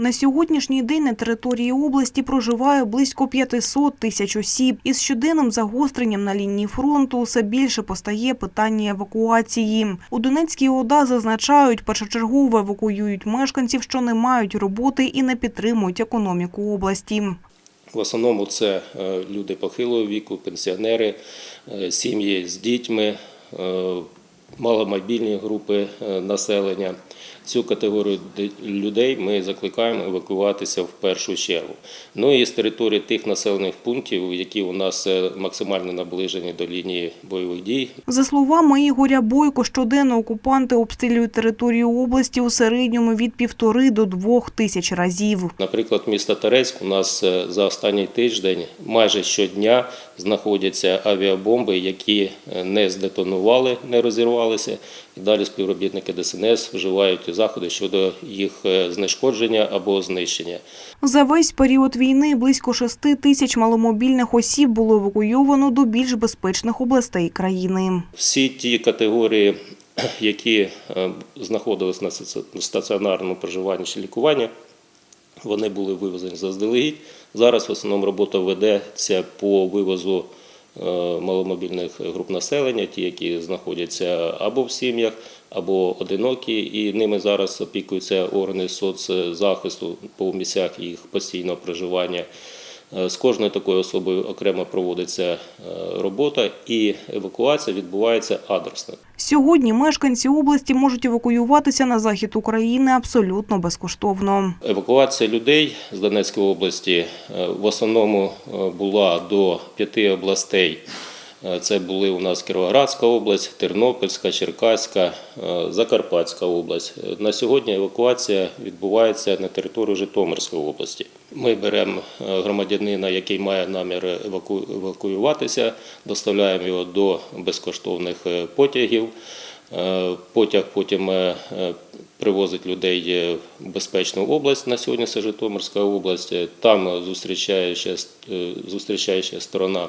На сьогоднішній день на території області проживає близько 500 тисяч осіб. Із щоденним загостренням на лінії фронту все більше постає питання евакуації. У Донецькій ОДА зазначають, першочергово евакуюють мешканців, що не мають роботи і не підтримують економіку області. В основному це е, люди похилого віку, пенсіонери, е, сім'ї з дітьми, е, маломобільні групи е, населення. Цю категорію людей ми закликаємо евакуюватися в першу чергу. Ну і з території тих населених пунктів, які у нас е, максимально наближені до лінії бойових дій, За словами Ігоря Бойко, щоденно окупанти обстрілюють територію області у середньому від півтори до двох тисяч разів. Наприклад, місто Торецьк у нас е, за останній тиждень майже щодня знаходяться авіабомби, які не здетонували, не розірвалися. І далі співробітники ДСНС вживають заходи щодо їх е, знешкодження або знищення. За весь період війни близько шести тисяч маломобільних осіб було евакуйовано до більш безпечних областей країни. Всі ті категорії, які е, знаходились на стаціонарному проживанні чи лікуванні, вони були вивезені заздалегідь. Зараз в основному робота ведеться по вивозу маломобільних груп населення, ті, які знаходяться або в сім'ях, або одинокі, і ними зараз опікуються органи соцзахисту по місцях їх постійного проживання. Е, З кожною такою особою окремо проводиться е, робота, і евакуація відбувається адресно. Сьогодні мешканці області можуть евакуюватися на захід України абсолютно безкоштовно. Евакуація людей з Донецької області е, в основному була до п'яти областей. Е, Це були у нас Кіровоградська область, Тернопільська, Черкаська, е, Закарпатська область. Е, На сьогодні евакуація відбувається на території Житомирської області. Ми беремо громадянина, який має намір еваку- евакуюватися, доставляємо його до безкоштовних потягів. Потяг потім привозить людей в безпечну область. На сьогодні це Житомирська область. Там зустрічаюча, зустрічаюча сторона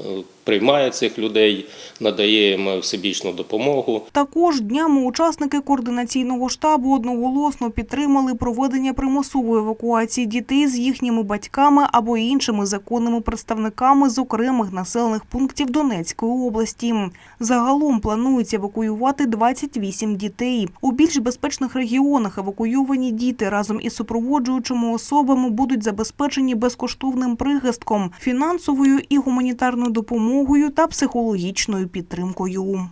嗯 приймає цих людей, надає їм всебічну допомогу. Також днями учасники координаційного штабу одноголосно підтримали проведення примусової евакуації дітей з їхніми батьками або іншими законними представниками з окремих населених пунктів Донецької області. Загалом планується евакуювати 28 дітей. У більш безпечних регіонах евакуйовані діти разом із супроводжуючими особами будуть забезпечені безкоштовним прихистком, фінансовою і гуманітарною допомогою та психологічною підтримкою.